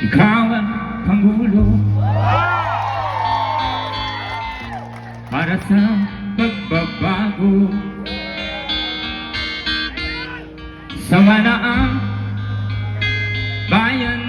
Ikaw ang Pangulo. Para sa pagbabago. Sawa na ang bayan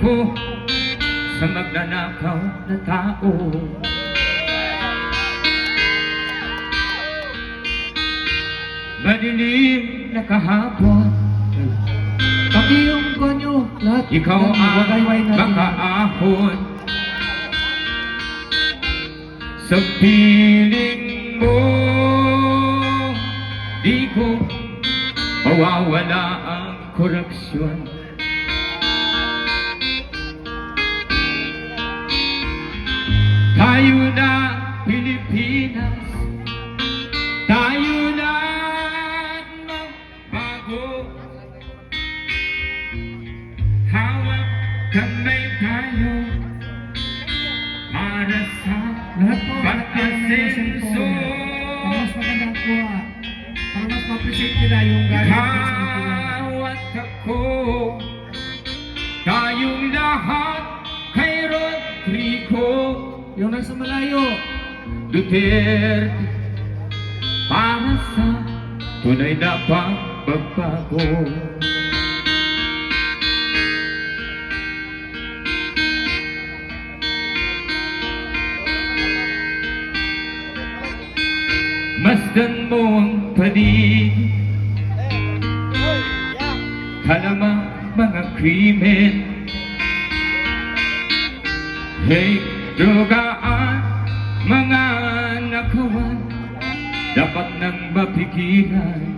ko. Sa magnanakaw na tao. Madilim na kahapon. Lahat. Ikaw ang makaahon Sa piling mo Di ko mawawala ang korupsyon Lahat po, lahat po ng cellphone. Para mas magandang kuha. Para mas ma-appreciate nila yung galing ng sinigawan. Ikaw at ako, tayong lahat kay Rodrigo Yung nasa malayo, Duterte para sa tunay na pagbabago. Masdan mo ang panig Kalamang mga krimen. Hey, drogaan Mga nakawan Dapat nang mapigilan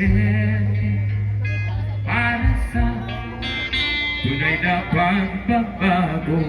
Duterte Para sa tunay na pagbabago